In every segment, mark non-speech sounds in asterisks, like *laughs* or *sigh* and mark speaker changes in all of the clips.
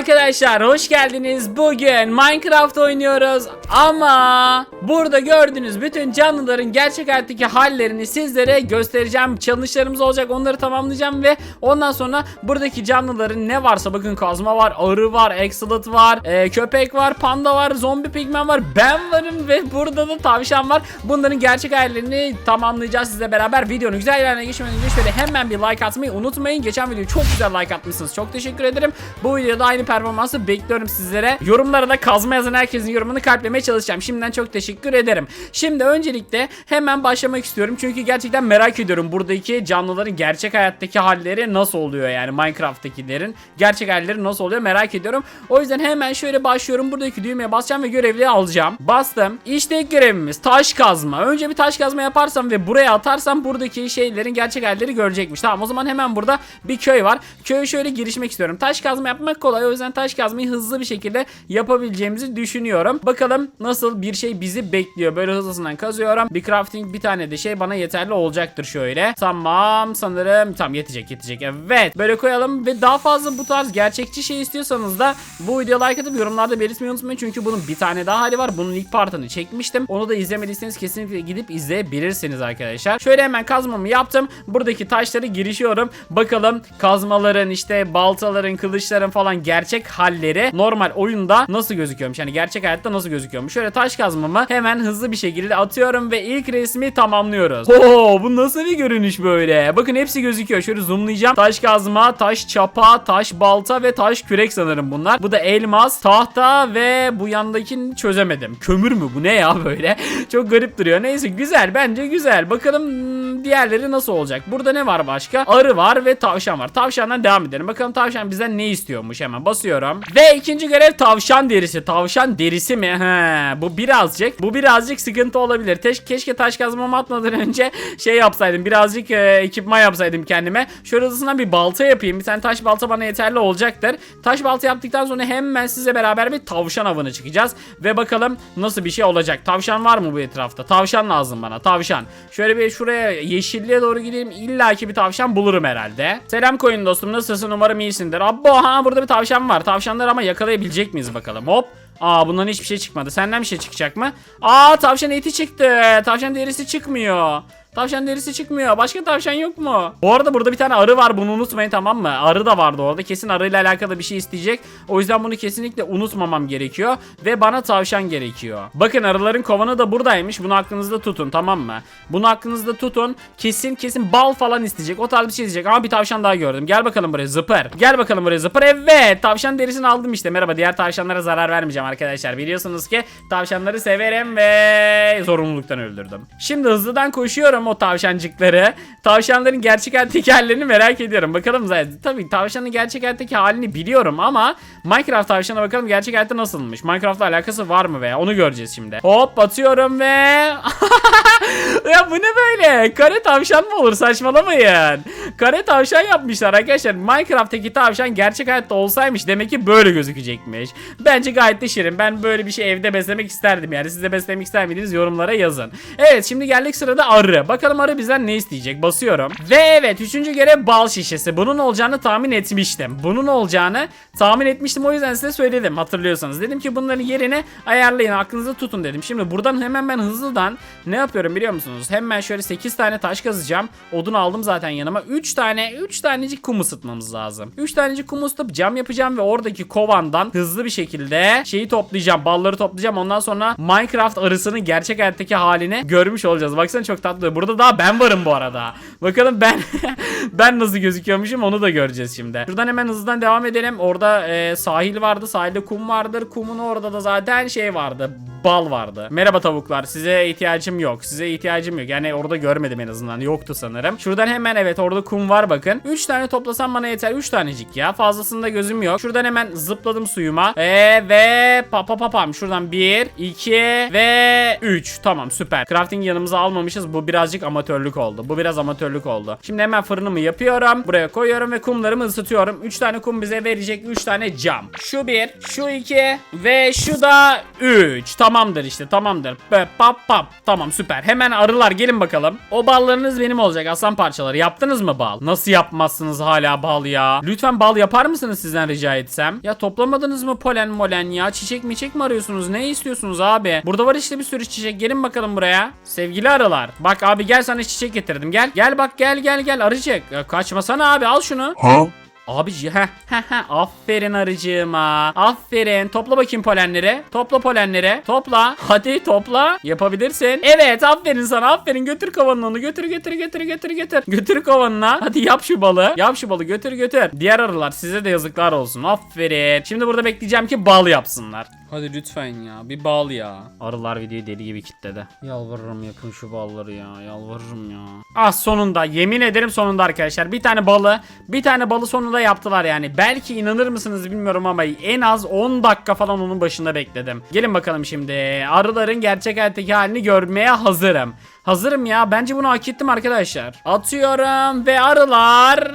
Speaker 1: Arkadaşlar hoş geldiniz. Bugün Minecraft oynuyoruz ama burada gördüğünüz bütün canlıların gerçek hayattaki hallerini sizlere göstereceğim. Challenge'larımız olacak. Onları tamamlayacağım ve ondan sonra buradaki canlıların ne varsa bakın kazma var, arı var, axolot var, e, köpek var, panda var, zombi pigmen var, ben varım ve burada da tavşan var. Bunların gerçek hallerini tamamlayacağız sizle beraber. Videonun güzel yerlerine geçmeden önce şöyle hemen bir like atmayı unutmayın. Geçen video çok güzel like atmışsınız. Çok teşekkür ederim. Bu videoda aynı performansı bekliyorum sizlere. Yorumlara da kazma yazan herkesin yorumunu kalplemeye çalışacağım. Şimdiden çok teşekkür ederim. Şimdi öncelikle hemen başlamak istiyorum. Çünkü gerçekten merak ediyorum buradaki canlıların gerçek hayattaki halleri nasıl oluyor yani Minecraft'takilerin gerçek halleri nasıl oluyor merak ediyorum. O yüzden hemen şöyle başlıyorum. Buradaki düğmeye basacağım ve görevliyi alacağım. Bastım. İşte ilk görevimiz taş kazma. Önce bir taş kazma yaparsam ve buraya atarsam buradaki şeylerin gerçek halleri görecekmiş. Tamam o zaman hemen burada bir köy var. Köye şöyle girişmek istiyorum. Taş kazma yapmak kolay. O yüzden taş kazmayı hızlı bir şekilde yapabileceğimizi düşünüyorum. Bakalım nasıl bir şey bizi bekliyor. Böyle hızlısından kazıyorum. Bir crafting bir tane de şey bana yeterli olacaktır şöyle. Tamam sanırım. Tamam yetecek yetecek. Evet. Böyle koyalım ve daha fazla bu tarz gerçekçi şey istiyorsanız da bu videoya like atıp yorumlarda belirtmeyi unutmayın. Çünkü bunun bir tane daha hali var. Bunun ilk partını çekmiştim. Onu da izlemediyseniz kesinlikle gidip izleyebilirsiniz arkadaşlar. Şöyle hemen kazmamı yaptım. Buradaki taşları girişiyorum. Bakalım kazmaların işte baltaların, kılıçların falan gerçek halleri normal oyunda nasıl gözüküyormuş? Yani gerçek hayatta nasıl gözüküyormuş? Şöyle taş kazmamı hemen hızlı bir şekilde atıyorum ve ilk resmi tamamlıyoruz. Oo bu nasıl bir görünüş böyle? Bakın hepsi gözüküyor. Şöyle zoomlayacağım. Taş kazma, taş çapa, taş balta ve taş kürek sanırım bunlar. Bu da elmas, tahta ve bu yandakini çözemedim. Kömür mü bu ne ya böyle? *laughs* Çok garip duruyor. Neyse güzel bence güzel. Bakalım hmm, diğerleri nasıl olacak? Burada ne var başka? Arı var ve tavşan var. Tavşandan devam edelim. Bakalım tavşan bizden ne istiyormuş hemen basıyorum. Ve ikinci görev tavşan derisi. Tavşan derisi mi? He, bu birazcık bu birazcık sıkıntı olabilir. Teş, keşke taş kazmamı atmadan önce *laughs* şey yapsaydım. Birazcık e, ekipman yapsaydım kendime. Şöyle hızlısından bir balta yapayım. Bir tane taş balta bana yeterli olacaktır. Taş balta yaptıktan sonra hemen size beraber bir tavşan avına çıkacağız. Ve bakalım nasıl bir şey olacak. Tavşan var mı bu etrafta? Tavşan lazım bana. Tavşan. Şöyle bir şuraya yeşilliğe doğru gideyim. İlla ki bir tavşan bulurum herhalde. Selam koyun dostum. Nasılsın? Umarım iyisindir. Abbo ha burada bir tavşan var. Tavşanları ama yakalayabilecek miyiz bakalım. Hop. Aa bundan hiçbir şey çıkmadı. Senden bir şey çıkacak mı? Aa tavşan eti çıktı. Tavşan derisi çıkmıyor. Tavşan derisi çıkmıyor. Başka tavşan yok mu? Bu arada burada bir tane arı var. Bunu unutmayın tamam mı? Arı da vardı orada. Kesin arıyla alakalı bir şey isteyecek. O yüzden bunu kesinlikle unutmamam gerekiyor. Ve bana tavşan gerekiyor. Bakın arıların kovanı da buradaymış. Bunu aklınızda tutun tamam mı? Bunu aklınızda tutun. Kesin kesin bal falan isteyecek. O tarz bir şey isteyecek. Ama bir tavşan daha gördüm. Gel bakalım buraya zıpır. Gel bakalım buraya zıpır. Evet. Tavşan derisini aldım işte. Merhaba. Diğer tavşanlara zarar vermeyeceğim arkadaşlar. Biliyorsunuz ki tavşanları severim ve zorunluluktan öldürdüm. Şimdi hızlıdan koşuyorum o tavşancıkları. Tavşanların gerçek hayattaki hallerini merak ediyorum. Bakalım zaten. Tabii tavşanın gerçek hayattaki halini biliyorum ama Minecraft tavşana bakalım gerçek hayatta nasılmış. Minecraft'la alakası var mı veya onu göreceğiz şimdi. Hop atıyorum ve *laughs* ya bu ne böyle? Kare tavşan mı olur? Saçmalamayın. Kare tavşan yapmışlar arkadaşlar. Minecraft'taki tavşan gerçek hayatta olsaymış demek ki böyle gözükecekmiş. Bence gayet de şirin. Ben böyle bir şey evde beslemek isterdim yani. Siz de beslemek ister miydiniz? Yorumlara yazın. Evet şimdi geldik sırada arı. Bakalım arı bizden ne isteyecek? Basıyorum. Ve evet üçüncü görev bal şişesi. Bunun olacağını tahmin etmiştim. Bunun olacağını tahmin etmiştim. O yüzden size söyledim hatırlıyorsanız. Dedim ki bunların yerini ayarlayın. Aklınızda tutun dedim. Şimdi buradan hemen ben hızlıdan ne yapıyorum biliyor musunuz? Hemen şöyle 8 tane taş kazacağım. Odun aldım zaten yanıma. 3 tane 3 tanecik kum ısıtmamız lazım. 3 tanecik kum ısıtıp cam yapacağım ve oradaki kovandan hızlı bir şekilde şeyi toplayacağım. Balları toplayacağım. Ondan sonra Minecraft arısının gerçek hayattaki halini görmüş olacağız. Baksana çok tatlı. Burada daha ben varım bu arada. Bakalım ben *laughs* ben nasıl gözüküyormuşum onu da göreceğiz şimdi. Şuradan hemen hızlıdan devam edelim. Orada e, sahil vardı. Sahilde kum vardır. Kumun orada da zaten şey vardı. Bal vardı. Merhaba tavuklar. Size ihtiyacım yok. Size ihtiyacım yok. Yani orada görmedim en azından. Yoktu sanırım. Şuradan hemen evet orada kum var bakın. 3 tane toplasam bana yeter. 3 tanecik ya. Fazlasında gözüm yok. Şuradan hemen zıpladım suyuma. Ee, ve pa pa pa pam. Şuradan 1, 2 ve 3. Tamam süper. Crafting yanımıza almamışız. Bu birazcık amatörlük oldu. Bu biraz amatörlük oldu. Şimdi hemen fırınımı yapıyorum. Buraya koyuyorum ve kumlarımı ısıtıyorum. 3 tane kum bize verecek 3 tane cam. Şu 1, şu 2 ve şu da 3. Tamam Tamamdır işte tamamdır. Pap pap. Tamam süper. Hemen arılar gelin bakalım. O ballarınız benim olacak aslan parçaları. Yaptınız mı bal? Nasıl yapmazsınız hala bal ya? Lütfen bal yapar mısınız sizden rica etsem? Ya toplamadınız mı polen molen ya? Çiçek mi çiçek mi arıyorsunuz? Ne istiyorsunuz abi? Burada var işte bir sürü çiçek. Gelin bakalım buraya. Sevgili arılar. Bak abi gel sana çiçek getirdim. Gel. Gel bak gel gel gel. Arıcık. Ya kaçmasana abi al şunu.
Speaker 2: Huh?
Speaker 1: Abici heh heh heh. Aferin arıcığıma. Aferin. Topla bakayım polenleri topla polenleri topla. Hadi topla. Yapabilirsin. Evet aferin sana. Aferin. Götür kovanını onu. Götür götür götür götür götür. Götür kovanına. Hadi yap şu balı. Yap şu balı. Götür götür. Diğer arılar size de yazıklar olsun. Aferin. Şimdi burada bekleyeceğim ki bal yapsınlar Hadi lütfen ya bir bal ya. Arılar videoyu deli gibi kitledi. Yalvarırım yapın şu balları ya yalvarırım ya. Ah sonunda yemin ederim sonunda arkadaşlar bir tane balı bir tane balı sonunda yaptılar yani. Belki inanır mısınız bilmiyorum ama en az 10 dakika falan onun başında bekledim. Gelin bakalım şimdi arıların gerçek hayattaki halini görmeye hazırım. Hazırım ya. Bence bunu hak ettim arkadaşlar. Atıyorum ve arılar. *laughs*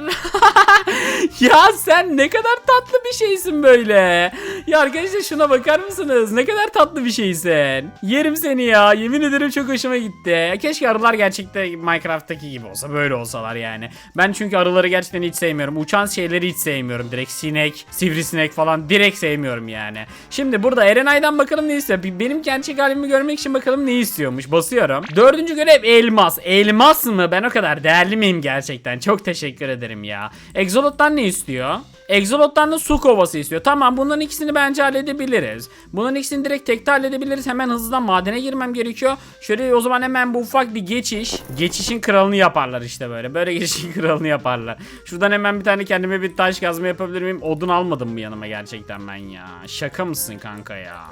Speaker 1: ya sen ne kadar tatlı bir şeysin böyle. Ya arkadaşlar şuna bakar mısınız? Ne kadar tatlı bir şeysin. Yerim seni ya. Yemin ederim çok hoşuma gitti. Keşke arılar gerçekten Minecraft'taki gibi olsa. Böyle olsalar yani. Ben çünkü arıları gerçekten hiç sevmiyorum. Uçan şeyleri hiç sevmiyorum. Direkt sinek, sivrisinek falan direkt sevmiyorum yani. Şimdi burada Erenay'dan bakalım ne istiyor. Benim gerçek halimi görmek için bakalım ne istiyormuş. Basıyorum. Dördüncü görev elmas. Elmas mı? Ben o kadar değerli miyim gerçekten? Çok teşekkür ederim ya. Exolot'tan ne istiyor? Exolot'tan da su kovası istiyor. Tamam bunların ikisini bence halledebiliriz. Bunların ikisini direkt tekte halledebiliriz. Hemen hızlıdan madene girmem gerekiyor. Şöyle o zaman hemen bu ufak bir geçiş. Geçişin kralını yaparlar işte böyle. Böyle geçişin *laughs* kralını yaparlar. Şuradan hemen bir tane kendime bir taş kazma yapabilir miyim? Odun almadım mı yanıma gerçekten ben ya? Şaka mısın kanka ya?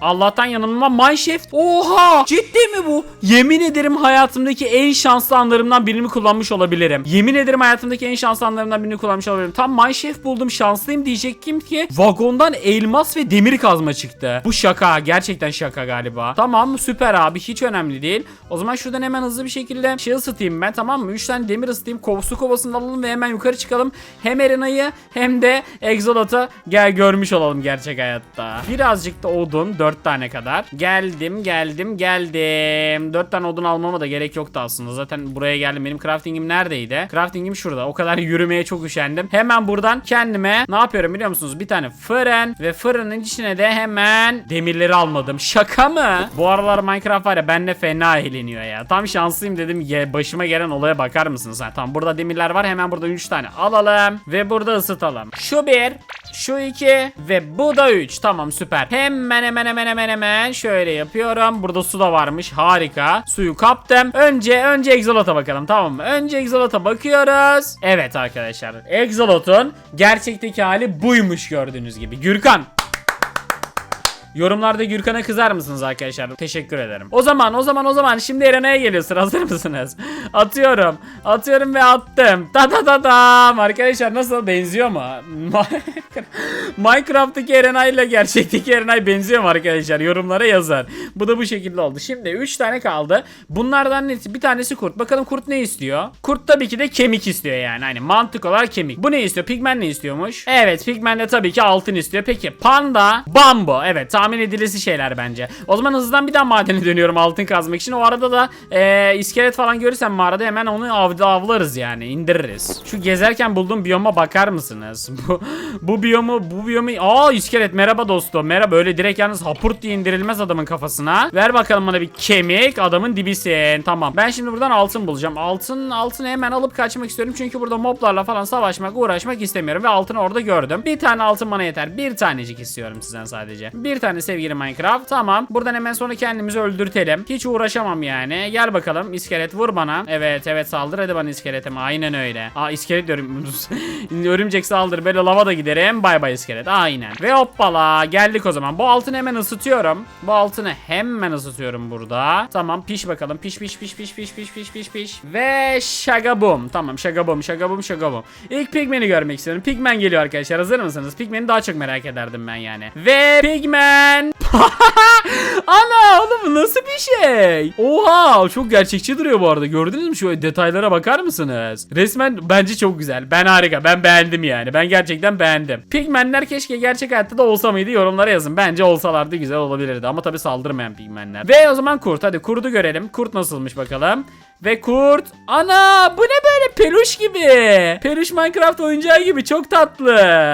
Speaker 1: Allah'tan yanımda Mineshaft. Oha! Ciddi mi bu? Yemin ederim hayatımdaki en şanslı anlarımdan birini kullanmış olabilirim. Yemin ederim hayatımdaki en şanslı anlarımdan birini kullanmış olabilirim. Tam Mineshaft buldum şanslıyım diyecektim ki vagondan elmas ve demir kazma çıktı. Bu şaka. Gerçekten şaka galiba. Tamam süper abi hiç önemli değil. O zaman şuradan hemen hızlı bir şekilde şey ısıtayım ben tamam mı? 3 tane demir ısıtayım. Kov, su kovasını alalım ve hemen yukarı çıkalım. Hem Erena'yı hem de Exolot'u gel görmüş olalım gerçek hayatta. Birazcık da odun 4 tane kadar. Geldim geldim geldim. 4 tane odun almama da gerek yoktu aslında. Zaten buraya geldim. Benim craftingim neredeydi? Craftingim şurada. O kadar *laughs* yürümeye çok üşendim. Hemen buradan kendime ne yapıyorum biliyor musunuz? Bir tane fırın ve fırının içine de hemen demirleri almadım. Şaka mı? Bu aralar Minecraft var ya benle fena eğleniyor ya. Tam şanslıyım dedim. Ya, başıma gelen olaya bakar mısınız? Ha, tamam burada demirler var. Hemen burada 3 tane alalım ve burada ısıtalım. Şu bir şu iki ve bu da 3. Tamam süper. Hemen hemen hemen hemen hemen şöyle yapıyorum. Burada su da varmış. Harika. Suyu kaptım. Önce önce Exolot'a bakalım tamam mı? Önce Exolot'a bakıyoruz. Evet arkadaşlar. Exolot'un gerçekteki hali buymuş gördüğünüz gibi. Gürkan Yorumlarda Gürkan'a kızar mısınız arkadaşlar? Teşekkür ederim. O zaman o zaman o zaman şimdi Erena'ya geliyor sıra hazır mısınız? *laughs* Atıyorum. Atıyorum ve attım. Ta ta ta tam. Arkadaşlar nasıl benziyor mu? *laughs* Minecraft'taki Erena ile gerçekteki Erena benziyor mu arkadaşlar? Yorumlara yazar. Bu da bu şekilde oldu. Şimdi 3 tane kaldı. Bunlardan bir tanesi kurt. Bakalım kurt ne istiyor? Kurt tabii ki de kemik istiyor yani. Hani mantık olarak kemik. Bu ne istiyor? Pigmen ne istiyormuş? Evet pigmen de tabii ki altın istiyor. Peki panda, bambu. Evet tahmin edilesi şeyler bence. O zaman hızlıdan bir daha madene *laughs* dönüyorum altın kazmak için. O arada da eee, iskelet falan görürsem mağarada hemen onu avda avlarız yani indiririz. Şu gezerken bulduğum biyoma bakar mısınız? *laughs* Bu bu biyomu bu biyomu aa iskelet merhaba dostum. Merhaba öyle direkt yalnız hapurt diye indirilmez adamın kafasına. Ver bakalım bana bir kemik adamın dibisin. Tamam. Ben şimdi buradan altın bulacağım. Altın altını hemen alıp kaçmak istiyorum. Çünkü burada moblarla falan savaşmak, uğraşmak istemiyorum ve altını orada gördüm. Bir tane altın bana yeter. Bir tanecik istiyorum sizden sadece. Bir tane sevgili Minecraft. Tamam. Buradan hemen sonra kendimizi öldürtelim. Hiç uğraşamam yani. Gel bakalım iskelet vur bana. Evet evet saldır hadi bana iskeletim. Aynen öyle. Aa iskelet diyorum. *laughs* Örümcek saldır. Böyle lava da giderim. Bay bay iskelet. Aynen. Ve hoppala geldik o zaman. Bu altını hemen ısıtıyorum. Bu altını hemen ısıtıyorum burada. Tamam piş bakalım. Piş piş piş piş piş piş piş piş piş. Ve şagabum. Tamam şagabum şagabum şagabum. İlk pigmeni görmek istiyorum. Pigmen geliyor arkadaşlar. Hazır mısınız? Pigmeni daha çok merak ederdim ben yani. Ve pigmen Resmen. *laughs* Ana oğlum nasıl bir şey? Oha çok gerçekçi duruyor bu arada. Gördünüz mü şu detaylara bakar mısınız? Resmen bence çok güzel. Ben harika. Ben beğendim yani. Ben gerçekten beğendim. Pigmenler keşke gerçek hayatta da olsa mıydı? Yorumlara yazın. Bence olsalardı güzel olabilirdi. Ama tabii saldırmayan pigmenler. Ve o zaman kurt. Hadi kurdu görelim. Kurt nasılmış bakalım. Ve kurt. Ana bu ne böyle peluş gibi. Peluş Minecraft oyuncağı gibi çok tatlı.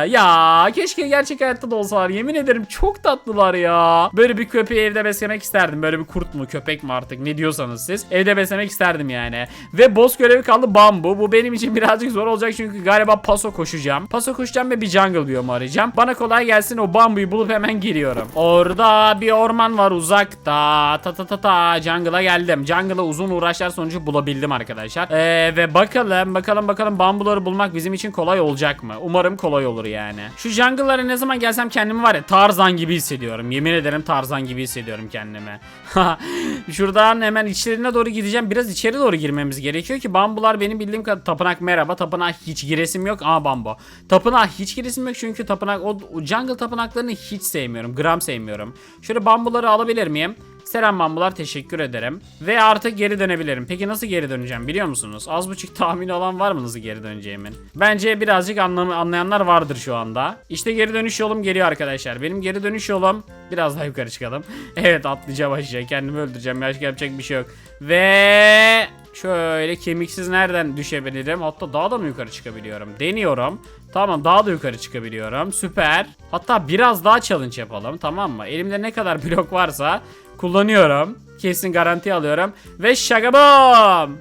Speaker 1: Ya keşke gerçek hayatta da olsalar. Yemin ederim çok tatlılar ya. Böyle bir köpeği evde beslemek isterdim. Böyle bir kurt mu köpek mi artık ne diyorsanız siz. Evde beslemek isterdim yani. Ve boss görevi kaldı bambu. Bu benim için *laughs* birazcık zor olacak çünkü galiba paso koşacağım. Paso koşacağım ve bir jungle biyomu arayacağım. Bana kolay gelsin o bambuyu bulup hemen giriyorum. Orada bir orman var uzakta. Ta ta ta ta jungle'a geldim. Jungle'a uzun uğraşlar sonucu bulabildim arkadaşlar. Ee, ve bakalım bakalım bakalım bambuları bulmak bizim için kolay olacak mı? Umarım kolay olur yani. Şu jungle'lara ne zaman gelsem kendimi var ya Tarzan gibi hissediyorum. Yemin ederim Tarzan gibi hissediyorum kendimi. *laughs* Şuradan hemen içlerine doğru gideceğim. Biraz içeri doğru girmemiz gerekiyor ki bambular benim bildiğim kadar tapınak merhaba. Tapınağa hiç giresim yok ama bambu. Tapınağa hiç giresim yok çünkü tapınak o jungle tapınaklarını hiç sevmiyorum. Gram sevmiyorum. Şöyle bambuları alabilir miyim? Selam bambular teşekkür ederim. Ve artık geri dönebilirim. Peki nasıl geri döneceğim biliyor musunuz? Az buçuk *laughs* tahmini olan var mı nasıl geri döneceğimin? Bence birazcık anlam anlayanlar vardır şu anda. İşte geri dönüş yolum geliyor arkadaşlar. Benim geri dönüş yolum biraz daha yukarı çıkalım. *laughs* Evet atlayacağım aşağı kendimi öldüreceğim. Başka yapacak bir şey yok. Ve şöyle kemiksiz nereden düşebilirim? Hatta daha da mı yukarı çıkabiliyorum? Deniyorum. Tamam daha da yukarı çıkabiliyorum. Süper. Hatta biraz daha challenge yapalım tamam mı? Elimde ne kadar blok varsa kullanıyorum. Kesin garanti alıyorum. Ve şagabom.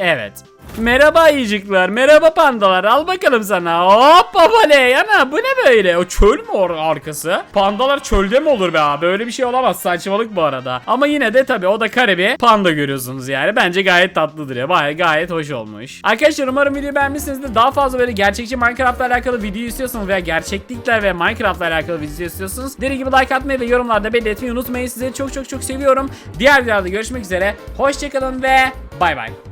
Speaker 1: Evet. Merhaba ayıcıklar, merhaba pandalar. Al bakalım sana. Hop babaley. Ana bu ne böyle? O çöl mü or arkası? Pandalar çölde mi olur be abi? Böyle bir şey olamaz. Saçmalık bu arada. Ama yine de tabii o da kare bir panda görüyorsunuz yani. Bence gayet tatlıdır ya. Baya gayet hoş olmuş. Arkadaşlar umarım videoyu beğenmişsinizdir. Daha fazla böyle gerçekçi Minecraft'la alakalı video istiyorsanız veya gerçeklikler ve Minecraft'la alakalı video istiyorsanız dediğim gibi like atmayı ve yorumlarda belirtmeyi unutmayın. Sizleri çok çok çok seviyorum. Diğer videolarda görüşmek üzere. Hoşçakalın ve bay bay.